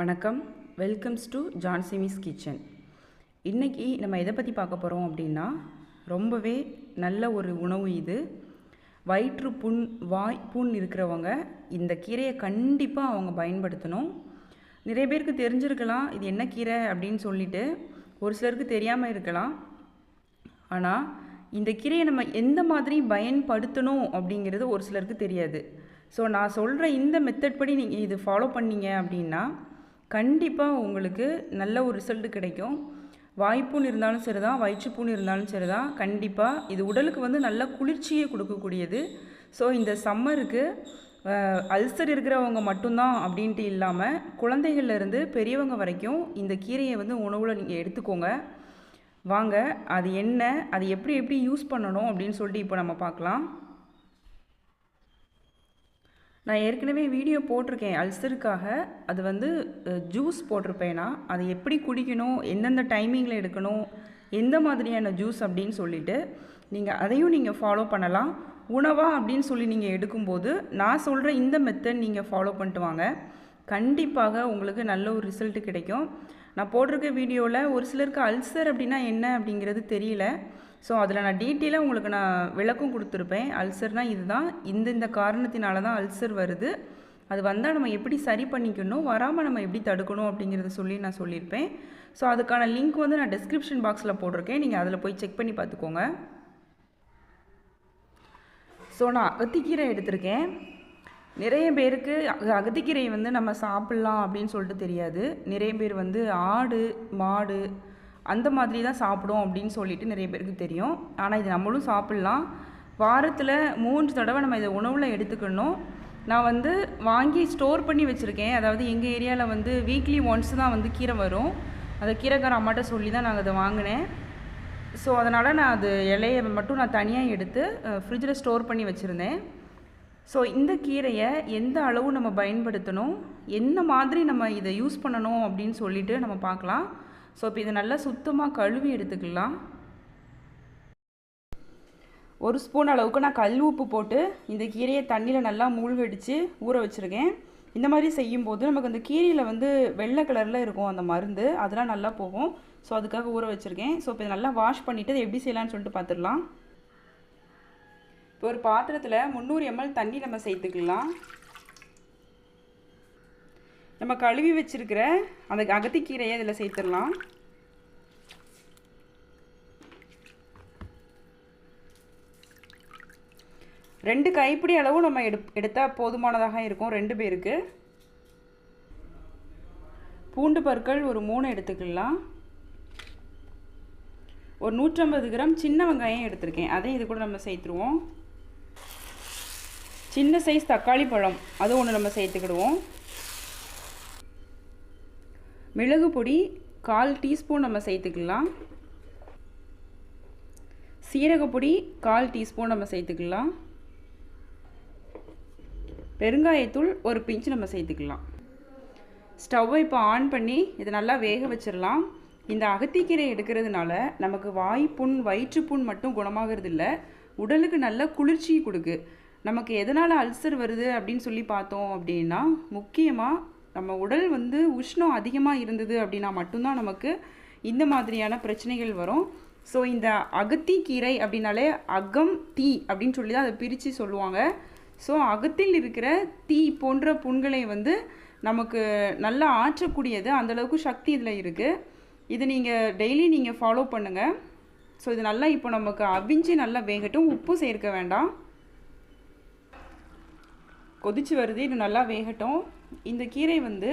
வணக்கம். Welcomes to ஜான்சிமிஸ் kitchen இன்றைக்கி நம்ம எதை பற்றி பார்க்க போகிறோம் அப்படின்னா ரொம்பவே நல்ல ஒரு உணவு இது. வயிற்று புண் வாய் புண் இருக்கிறவங்க இந்த கீரையை கண்டிப்பாக அவங்க பயன்படுத்தணும். நிறைய பேருக்கு தெரிஞ்சிருக்கலாம் இது என்ன கீரை அப்படின்னு சொல்லிட்டு. ஒரு சிலருக்கு தெரியாமல் இருக்கலாம். ஆனால் இந்த கீரையை நம்ம எந்த மாதிரி பயன்படுத்தணும் அப்படிங்கிறது ஒரு சிலருக்கு தெரியாது. ஸோ நான் சொல்கிற இந்த மெத்தட் படி நீங்கள் இது ஃபாலோ பண்ணீங்க அப்படின்னா கண்டிப்பாக உங்களுக்கு நல்ல ஒரு ரிசல்ட் கிடைக்கும். வாய்ப்புண் இருந்தாலும் சரி தான் வயிற்றுப்புண் இருந்தாலும் சரி தான் கண்டிப்பாக இது உடலுக்கு வந்து நல்ல குளிர்ச்சியை கொடுக்கக்கூடியது. ஸோ இந்த சம்மருக்கு அல்சர் இருக்கிறவங்க மட்டும்தான் அப்படின்ட்டு இல்லாமல் குழந்தைகள்லேருந்து பெரியவங்க வரைக்கும் இந்த கீரையை வந்து உணவில் நீங்கள் எடுத்துக்கோங்க. வாங்க அது என்ன அது எப்படி எப்படி யூஸ் பண்ணணும் அப்படின்னு சொல்லிட்டு இப்போ நம்ம பார்க்கலாம். நான் ஏற்கனவே வீடியோ போட்டிருக்கேன் அல்சருக்காக. அது வந்து ஜூஸ் போட்டிருப்பேன்? அதை எப்படி குடிக்கணும்? எந்தெந்த டைமிங்கில் எடுக்கணும்? எந்த மாதிரியான ஜூஸ் அப்படின்னு சொல்லிட்டு நீங்கள் அதையும் நீங்கள் ஃபாலோ பண்ணலாம். உணவா அப்படின்னு சொல்லி நீங்கள் எடுக்கும்போது நான் சொல்கிற இந்த மெத்தட் நீங்கள் ஃபாலோ பண்ணிட்டு வாங்க. கண்டிப்பாக உங்களுக்கு நல்ல ஒரு ரிசல்ட்டு கிடைக்கும். நான் போட்டிருக்க வீடியோவில் ஒரு சிலருக்கு அல்சர் அப்படின்னா என்ன அப்படிங்கிறது தெரியல. ஸோ அதில் நான் டீட்டெயிலாக உங்களுக்கு நான் விளக்கம் கொடுத்துருப்பேன். அல்சர்னால் இதுதான். இந்த இந்த காரணத்தினால தான் அல்சர் வருது. அது வந்தால் நம்ம எப்படி சரி பண்ணிக்கணும்? வராமல் நம்ம எப்படி தடுக்கணும்? அப்படிங்கிறத சொல்லி நான் சொல்லியிருப்பேன். ஸோ அதுக்கான லிங்க் வந்து நான் டிஸ்கிரிப்ஷன் பாக்ஸில் போட்டிருக்கேன். நீங்கள் அதில் போய் செக் பண்ணி பார்த்துக்கோங்க. ஸோ நான் அகத்திக்கீரை எடுத்திருக்கேன். நிறைய பேருக்கு அக- அகத்திக்கீரை வந்து நம்ம சாப்பிட்லாம் அப்படின்னு சொல்லிட்டு தெரியாது. நிறைய பேர் வந்து ஆடு மாடு அந்த மாதிரி தான் சாப்பிடும் அப்படின்னு சொல்லிட்டு நிறைய பேருக்கு தெரியும். ஆனால் இது நம்மளும் சாப்பிட்லாம். வாரத்தில் மூன்று தடவை நம்ம இதை உணவில் எடுத்துக்கணும். நான் வந்து வாங்கி ஸ்டோர் பண்ணி வச்சுருக்கேன். அதாவது எங்கள் ஏரியாவில் வந்து வீக்லி ஒன்ஸ் தான் வந்து கீரை வரும். அந்த கீரைக்கார அம்மாட்ட சொல்லி தான் நாங்கள் அதை வாங்கினேன். ஸோ அதனால் நான் அது இலையை மட்டும் நான் தனியாக எடுத்து ஃப்ரிட்ஜில் ஸ்டோர் பண்ணி வச்சுருந்தேன். ஸோ இந்த கீரையை எந்த அளவு நம்ம பயன்படுத்தணும்? என்ன மாதிரி நம்ம இதை யூஸ் பண்ணணும் அப்படின்னு சொல்லிட்டு நம்ம பார்க்கலாம். ஸோ இப்போ இதை நல்லா சுத்தமாக கழுவி எடுத்துக்கலாம். ஒரு ஸ்பூன் அளவுக்கு நான் கல் உப்பு போட்டு இந்த கீரையை தண்ணியில் நல்லா மூழ்கடிச்சு ஊற வச்சுருக்கேன். இந்த மாதிரி செய்யும்போது நமக்கு அந்த கீரையில் வந்து வெள்ளை கலரில் இருக்கும் அந்த மருந்து. அதெல்லாம் நல்லா போகும். ஸோ அதுக்காக ஊற வச்சுருக்கேன். ஸோ இப்போ இதை நல்லா வாஷ் பண்ணிவிட்டு அதை எப்படி செய்யலான்னு சொல்லிட்டு பார்த்துடலாம் இப்போ ஒரு பாத்திரத்தில் முந்நூறு எம்எல் தண்ணி நம்ம சேர்த்துக்கலாம். நம்ம கழுவி வச்சுருக்கிற அந்த அகத்திக்கீரையை இதில் சேர்த்துடலாம். ரெண்டு கைப்பிடி அளவு நம்ம எடு எடுத்தால் போதுமானதாக இருக்கும் ரெண்டு பேருக்கு. பூண்டு பற்கள் ஒரு மூணு எடுத்துக்கலாம். ஒரு நூற்றம்பது கிராம் சின்ன வெங்காயம் எடுத்திருக்கேன். அதையும் இது கூட நம்ம சேர்த்துருவோம். சின்ன சைஸ் தக்காளி பழம் அது ஒன்று நம்ம சேர்த்துக்கிடுவோம். மிளகு பொடி கால் டீஸ்பூன் நம்ம சேர்த்துக்கலாம். சீரகப்பொடி கால் டீஸ்பூன் நம்ம சேர்த்துக்கலாம். பெருங்காயத்தூள் ஒரு பிஞ்சு நம்ம சேர்த்துக்கலாம். ஸ்டவ்வை இப்போ ஆன் பண்ணி இதை நல்லா வேக வச்சிடலாம். இந்த அகத்திக்கீரை எடுக்கிறதுனால நமக்கு வாய் புண் மட்டும் குணமாகிறது இல்லை. உடலுக்கு நல்ல குளிர்ச்சி கொடுக்கு. நமக்கு எதனால் அல்சர் வருது அப்படின்னு சொல்லி பார்த்தோம் அப்படின்னா முக்கியமாக நம்ம உடல் வந்து உஷ்ணம் அதிகமாக இருந்தது அப்படின்னா மட்டும்தான் நமக்கு இந்த மாதிரியான பிரச்சனைகள் வரும். ஸோ இந்த அகத்தி கீரை அப்படின்னாலே அகம் தீ அப்படின்னு சொல்லி தான் அதை பிரித்து சொல்லுவாங்க. ஸோ அகத்தில் இருக்கிற தீ போன்ற புண்களை வந்து நமக்கு நல்லா ஆற்றக்கூடியது. அந்தளவுக்கு சக்தி இதில் இருக்குது இது நீங்கள் டெய்லி நீங்கள் ஃபாலோ பண்ணுங்கள் ஸோ இது நல்லா இப்போ நமக்கு அவிஞ்சு நல்லா வேகட்டும். உப்பு சேர்க்க வேண்டாம். கொதிச்சு வருது இது நல்லா வேகட்டும். இந்த கீரை வந்து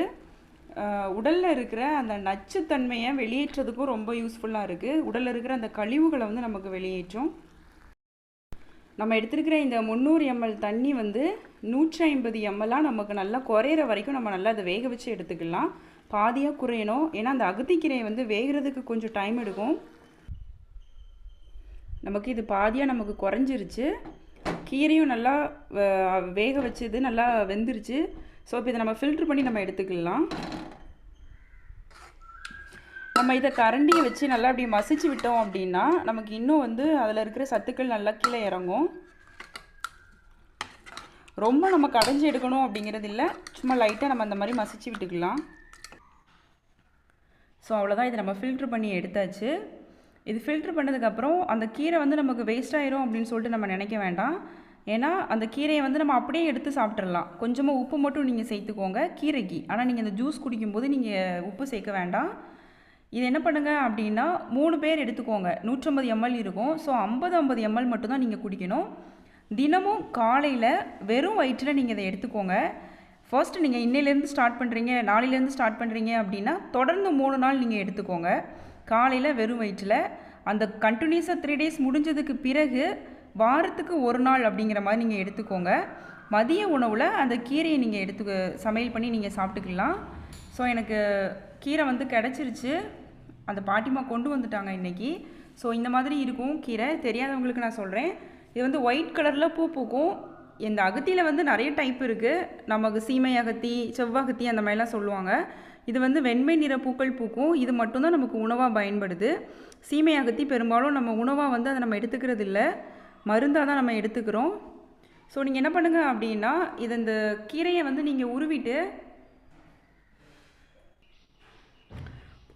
உடலில் இருக்கிற அந்த நச்சுத்தன்மையை வெளியேற்றதுக்கும் ரொம்ப யூஸ்ஃபுல்லாக இருக்குது உடலில் இருக்கிற அந்த கழிவுகளை வந்து நமக்கு வெளியேற்றும். நம்ம எடுத்துருக்கிற இந்த முந்நூறு எம்எல் தண்ணி வந்து நூற்றி ஐம்பது எம்எல்லாம் நமக்கு நல்லா குறையிற வரைக்கும் நம்ம நல்லா அதை வேக வச்சு எடுத்துக்கலாம். பாதியாக குறையணும். ஏன்னா அந்த அகத்திக்கீரை வந்து வேகிறதுக்கு கொஞ்சம் டைம் எடுக்கும். நமக்கு இது பாதியாக நமக்கு குறைஞ்சிருச்சு. கீரையும் நல்லா வேக வச்சது நல்லா வெந்துருச்சு. ஸோ இப்போ இதை நம்ம ஃபில்ட்ரு பண்ணி நம்ம எடுத்துக்கலாம். நம்ம இதை கரண்டியை வச்சு நல்லா அப்படி மசிச்சு விட்டோம் அப்படின்னா நமக்கு இன்னும் வந்து அதில் இருக்கிற சத்துக்கள் நல்லா கீழே இறங்கும். ரொம்ப நம்ம கடைஞ்சி எடுக்கணும் அப்படிங்கிறது இல்லை. சும்மா லைட்டாக நம்ம அந்த மாதிரி மசிச்சு விட்டுக்கலாம். ஸோ அவ்வளோதான் இதை நம்ம ஃபில்ட்ரு பண்ணி எடுத்தாச்சு. இது ஃபில்ட்ரு பண்ணதுக்கப்புறம் அந்த கீரை வந்து நமக்கு வேஸ்ட் ஆயிரும் அப்படின்னு சொல்லிட்டு நம்ம நினைக்க வேண்டாம். ஏன்னா அந்த கீரையை வந்து நம்ம அப்படியே எடுத்து சாப்பிட்றலாம் கொஞ்சமாக உப்பு மட்டும் நீங்கள் சேர்த்துக்கோங்க கீரைக்கு. ஆனால் நீங்கள் இந்த ஜூஸ் குடிக்கும்போது நீங்கள் உப்பு சேர்க்க வேண்டாம். இது என்ன பண்ணுங்கள் அப்படின்னா மூணு பேர் எடுத்துக்கோங்க. நூற்றம்பது எம்எல் இருக்கும். ஸோ ஐம்பது ஐம்பது எம்எல் மட்டும்தான் நீங்கள் குடிக்கணும். தினமும் காலையில் வெறும் வயிற்றில் நீங்கள் இதை எடுத்துக்கோங்க. ஃபர்ஸ்ட் நீங்கள் இன்னையிலேருந்து ஸ்டார்ட் பண்ணுறீங்க நாளையிலேருந்து ஸ்டார்ட் பண்ணுறீங்க அப்படின்னா தொடர்ந்து மூணு நாள் நீங்கள் எடுத்துக்கோங்க. காலையில் வெறும் வயிற்றில் அந்த கண்டினியூஸாக த்ரீ டேஸ் முடிஞ்சதுக்கு பிறகு வாரத்துக்கு ஒரு நாள் அப்படிங்கிற மாதிரி நீங்கள் எடுத்துக்கோங்க. மதிய உணவில் அந்த கீரையை நீங்கள் எடுத்து சமையல் பண்ணி நீங்கள் சாப்பிட்டுக்கலாம். ஸோ எனக்கு கீரை வந்து கிடச்சிருச்சு. அந்த பாட்டிமா கொண்டு வந்துட்டாங்க இன்றைக்கி ஸோ இந்த மாதிரி இருக்கும் கீரை. தெரியாதவங்களுக்கு நான் சொல்கிறேன் இது வந்து ஒயிட் கலரில் பூ பூக்கும். இந்த அகத்தியில் வந்து நிறைய டைப் இருக்குது நமக்கு சீமை அகத்தி செவ்வகத்தி அந்த மாதிரிலாம் சொல்லுவாங்க. இது வந்து வெண்மை நிற பூக்கள் பூக்கும். இது மட்டும்தான் நமக்கு உணவாக பயன்படுது. சீமை அகத்தி பெரும்பாலும் நம்ம உணவாக வந்து அதை நம்ம எடுத்துக்கிறது இல்லை மருந்தாக தான் நம்ம எடுத்துக்கிறோம். ஸோ நீங்கள் என்ன பண்ணுங்கள் அப்படின்னா இது இந்த கீரையை வந்து நீங்கள் உருவிட்டு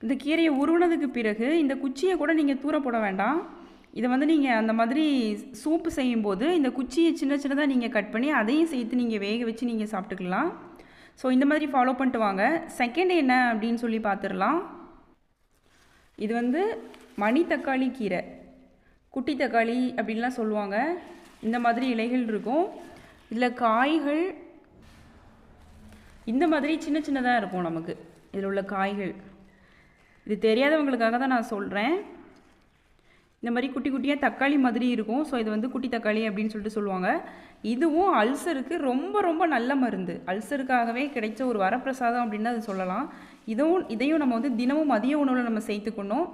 இந்த கீரையை உருவினதுக்கு பிறகு இந்த குச்சியை கூட நீங்கள் தூர போட வேண்டாம். இதை வந்து நீங்கள் அந்த மாதிரி சூப்பு செய்யும்போது இந்த குச்சியை சின்ன சின்னதாக நீங்கள் கட் பண்ணி அதையும் சேர்த்து நீங்கள் வேக வச்சு நீங்கள் சாப்பிட்டுக்கலாம். ஸோ இந்த மாதிரி ஃபாலோ பண்ணிட்டு வாங்க செகண்ட் என்ன அப்படின்னு சொல்லி பார்த்துடலாம். இது வந்து மணி தக்காளி கீரை. குட்டி தக்காளி அப்படின்லாம் சொல்லுவாங்க. இந்த மாதிரி இலைகள் இருக்கும். இதில் காய்கள் இந்த மாதிரி சின்ன சின்னதாக இருக்கும் நமக்கு. இதில் உள்ள காய்கள். இது தெரியாதவங்களுக்காக தான் நான் சொல்கிறேன் இந்த மாதிரி குட்டி குட்டியாக தக்காளி மாதிரி இருக்கும். ஸோ இது வந்து குட்டி தக்காளி அப்படின்னு சொல்லிட்டு சொல்லுவாங்க. இதுவும் அல்சருக்கு ரொம்ப ரொம்ப நல்ல மருந்து. அல்சருக்காகவே கிடைச்ச ஒரு வரப்பிரசாதம் அப்படின்னு அது சொல்லலாம். இதுவும் இதையும் நம்ம வந்து தினமும் மதிய உணவில் நம்ம சேர்த்துக்கணும்.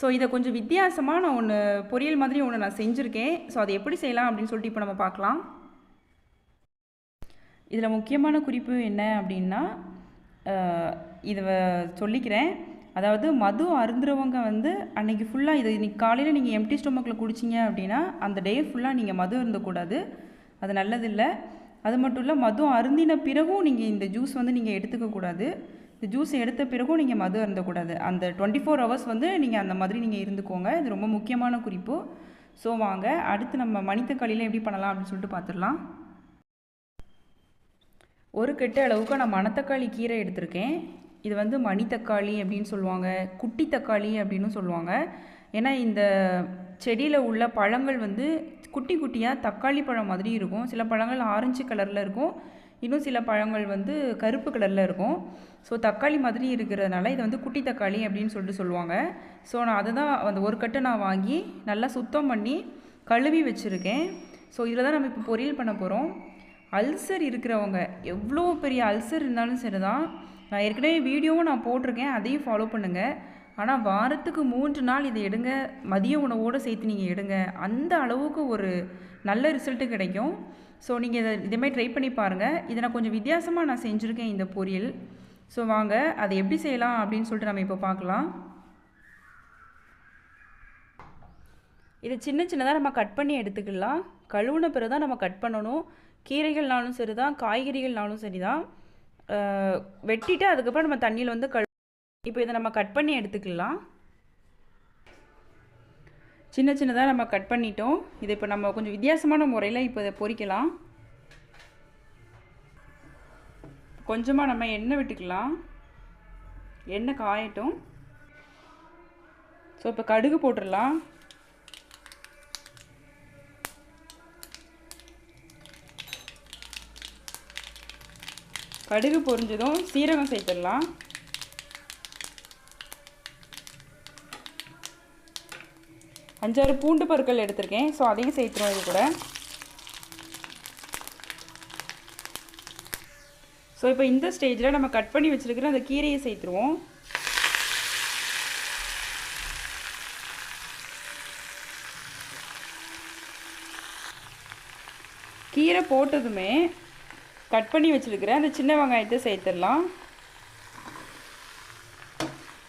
ஸோ இதை கொஞ்சம் வித்தியாசமாக நான் ஒன்று பொரியல் மாதிரி ஒன்று நான் செஞ்சுருக்கேன். ஸோ அதை எப்படி செய்யலாம் அப்படின்னு சொல்லிட்டு இப்போ நம்ம பார்க்கலாம். இதில் முக்கியமான குறிப்பு என்ன அப்படின்னா இதை சொல்லிக்கிறேன். அதாவது மது அருந்துறவங்க வந்து அன்னைக்கு ஃபுல்லாக இது இன்னைக்கு காலையில் நீங்கள் எம்டி ஸ்டொமக்கில் குடிச்சிங்க அப்படின்னா அந்த டே ஃபுல்லாக நீங்கள் மது அருந்தக்கூடாது. அது நல்லதில்லை. அது மட்டும் இல்லை மது அருந்தின பிறகும் நீங்கள் இந்த ஜூஸ் வந்து நீங்கள் எடுத்துக்கக்கூடாது. இந்த ஜூஸ் எடுத்த பிறகும் நீங்கள் மது அருந்தக்கூடாது. அந்த டுவெண்ட்டி ஃபோர் ஹவர்ஸ் வந்து நீங்கள் அந்த மாதிரி நீங்கள் இருந்துக்கோங்க. இது ரொம்ப முக்கியமான குறிப்பு. ஸோ வாங்க அடுத்து நம்ம மணித்தக்காளியில் எப்படி பண்ணலாம் அப்படின்னு சொல்லிட்டு பார்த்துடலாம் ஒரு கெட்ட அளவுக்கு நான் மணத்தக்காளி கீரை எடுத்திருக்கேன். இது வந்து மணி தக்காளி அப்படின்னு சொல்லுவாங்க குட்டி தக்காளி அப்படின்னு சொல்லுவாங்க. ஏன்னா இந்த செடியில் உள்ள பழங்கள் வந்து குட்டி குட்டியாக தக்காளி பழம் மாதிரி இருக்கும். சில பழங்கள் ஆரஞ்சு கலரில் இருக்கும். இன்னும் சில பழங்கள் வந்து கருப்பு கலரில் இருக்கும். ஸோ தக்காளி மாதிரி இருக்கிறதுனால இது வந்து குட்டி தக்காளி அப்படின்னு சொல்லிட்டு சொல்லுவாங்க. ஸோ நான் அதை தான் அந்த ஒரு கட்டை நான் வாங்கி நல்லா சுத்தம் பண்ணி கழுவி வச்சுருக்கேன். ஸோ இதில் தான் நம்ம இப்போ பொரியல் பண்ண போகிறோம் அல்சர் இருக்கிறவங்க எவ்வளோ பெரிய அல்சர் இருந்தாலும் சரி தான் நான் ஏற்கனவே வீடியோவும் நான் போட்டிருக்கேன் அதையும் ஃபாலோ பண்ணுங்கள் ஆனால் வாரத்துக்கு மூன்று நாள் இதை எடுங்க. மதிய உணவோடு சேர்த்து நீங்கள் எடுங்க. அந்த அளவுக்கு ஒரு நல்ல ரிசல்ட்டு கிடைக்கும். ஸோ நீங்கள் இதை இதேமாதிரி ட்ரை பண்ணி பாருங்கள் இதை நான் கொஞ்சம் வித்தியாசமாக நான் செஞ்சுருக்கேன் இந்த பொரியல். ஸோ வாங்க அதை எப்படி செய்யலாம் அப்படின்னு சொல்லிட்டு நம்ம இப்போ பார்க்கலாம். இதை சின்ன சின்னதாக நம்ம கட் பண்ணி எடுத்துக்கலாம். கழுவுன பிறகு தான் நம்ம கட் பண்ணணும். கீரைகள்னாலும் சரி தான் காய்கறிகள்னாலும் சரி தான் வெட்டிட்டு அதுக்கப்புறம் நம்ம தண்ணியில் வந்து கழு இப்போ இதை நம்ம கட் பண்ணி எடுத்துக்கலாம். சின்ன சின்னதாக நம்ம கட் பண்ணிட்டோம். இதை இப்போ நம்ம கொஞ்சம் வித்தியாசமான முறையில் இப்போ இதை பொரிக்கலாம் கொஞ்சமாக நம்ம எண்ணெய் விட்டுக்கலாம். எண்ணெய் காயட்டும். ஸோ இப்போ கடுகு போட்டுடலாம். கடுகு பொரிஞ்சதும் சீரகம் சேர்த்துடலாம். அஞ்சாறு பூண்டு பருக்கள் எடுத்திருக்கேன். ஸோ அதையும் சேர்த்துருவோம் இது கூட. ஸோ இப்போ இந்த ஸ்டேஜில் நம்ம கட் பண்ணி வச்சுருக்கிற அந்த கீரையை சேர்த்துருவோம். கீரை போட்டதுமே கட் பண்ணி வச்சுருக்கிறேன். அந்த சின்ன வெங்காயத்தை சேர்த்துடலாம்.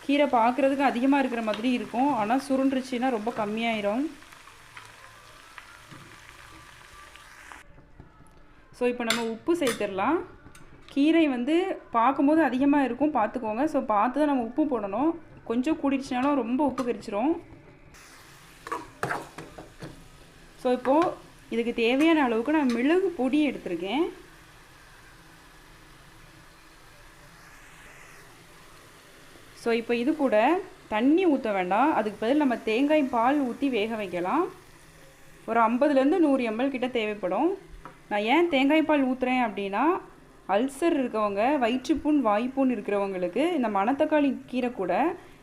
கீரை பார்க்குறதுக்கு அதிகமாக இருக்கிற மாதிரி இருக்கும். ஆனால் சுருண்டுருச்சுன்னா ரொம்ப கம்மியாயிரும். ஸோ இப்போ நம்ம உப்பு சேர்த்துடலாம். கீரை வந்து பார்க்கும்போது அதிகமாக இருக்கும். பார்த்துக்கோங்க ஸோ பார்த்து தான் நம்ம உப்பு போடணும். கொஞ்சம் கூடிடுச்சுனாலும் ரொம்ப உப்பு கரிச்சிரும். ஸோ இப்போது இதுக்கு தேவையான அளவுக்கு நான் மிளகு பொடி எடுத்திருக்கேன். ஸோ இப்போ இது கூட தண்ணி ஊற்ற வேண்டாம். அதுக்கு பதில் நம்ம தேங்காய் பால் ஊற்றி வேக வைக்கலாம். ஒரு ஐம்பதுலேருந்து நூறு எம்எல் கிட்ட தேவைப்படும். நான் ஏன் தேங்காய் பால் ஊற்றுறேன் அப்படின்னா அல்சர் இருக்கவங்க வயிற்றுப்புண் வாய்ப்புண் இருக்கிறவங்களுக்கு இந்த மணத்தக்காளி கீரை கூட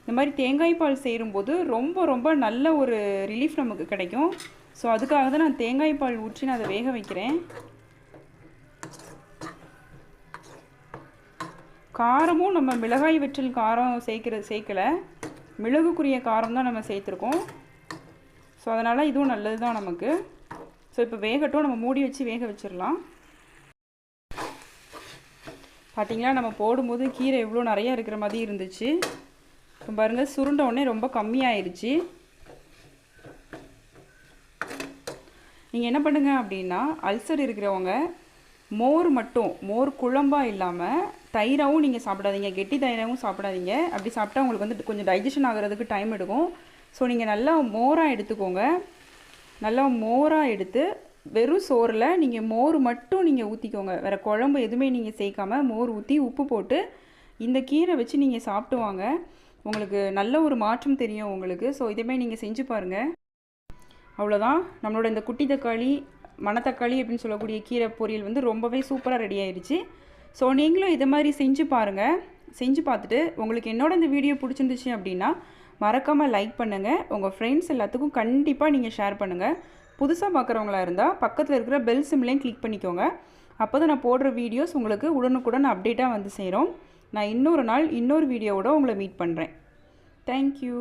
இந்த மாதிரி தேங்காய் பால் சேரும்போது ரொம்ப ரொம்ப நல்ல ஒரு ரிலீஃப் நமக்கு கிடைக்கும். ஸோ அதுக்காக தான் நான் தேங்காய் பால் ஊற்றி நான் அதை வேக வைக்கிறேன். காரமும் நம்ம மிளகாய் வெற்றில் காரம் சேர்க்கிற சேர்க்கலை. மிளகுக்குரிய காரம் தான் நம்ம சேர்த்துருக்கோம். ஸோ அதனால் இதுவும் நல்லது தான் நமக்கு. ஸோ இப்போ வேகட்டும். நம்ம மூடி வச்சு வேக வச்சிடலாம். பார்த்திங்களா நம்ம போடும்போது கீரை எவ்வளோ நிறையா இருக்கிற மாதிரி இருந்துச்சு. இப்போ பாருங்கள் சுருண்ட உடனே ரொம்ப கம்மியாயிருச்சு. நீங்கள் என்ன பண்ணுங்கள் அப்படின்னா அல்சர் இருக்கிறவங்க மோர் மட்டும் மோர் குழம்பாக இல்லாமல் தயிராகவும் நீங்கள் சாப்பிடாதீங்க. கெட்டி தயிராகவும் சாப்பிடாதீங்க. அப்படி சாப்பிட்டா உங்களுக்கு வந்து கொஞ்சம் டைஜஷன் ஆகிறதுக்கு டைம் எடுக்கும். ஸோ நீங்கள் நல்லா மோராக எடுத்துக்கோங்க. நல்லா மோராக எடுத்து வெறும் சோறில் நீங்கள் மோர் மட்டும் நீங்கள் ஊற்றிக்கோங்க வேறு குழம்பு எதுவுமே நீங்கள் சேர்க்காம மோர் ஊற்றி உப்பு போட்டு இந்த கீரை வச்சு நீங்கள் சாப்பிட்டு வாங்க. உங்களுக்கு நல்ல ஒரு மாற்றம் தெரியும் உங்களுக்கு. ஸோ இதேமாதிரி நீங்கள் செஞ்சு பாருங்கள் அவ்வளோதான் நம்மளோட இந்த குட்டி தக்காளி மணத்தக்காளி அப்படின்னு சொல்லக்கூடிய கீரை பொரியல் வந்து ரொம்பவே சூப்பராக ரெடி ஆயிடுச்சு ஸோ நீங்களும் இதை மாதிரி செஞ்சு பாருங்கள் செஞ்சு பார்த்துட்டு உங்களுக்கு என்னோட இந்த வீடியோ பிடிச்சிருந்துச்சு அப்படின்னா மறக்காமல் லைக் பண்ணுங்கள் உங்கள் ஃப்ரெண்ட்ஸ் எல்லாத்துக்கும் கண்டிப்பாக நீங்கள் ஷேர் பண்ணுங்கள் புதுசாக பார்க்குறவங்களா இருந்தால் பக்கத்தில் இருக்கிற பெல் சிம்லையும் கிளிக் பண்ணிக்கோங்க. அப்போ தான் நான் போடுற வீடியோஸ் உங்களுக்கு உடனுக்குடன் அப்டேட்டாக வந்து சேரும். நான் இன்னொரு நாள் இன்னொரு வீடியோவோட உங்களை மீட் பண்ணுறேன் தேங்க்யூ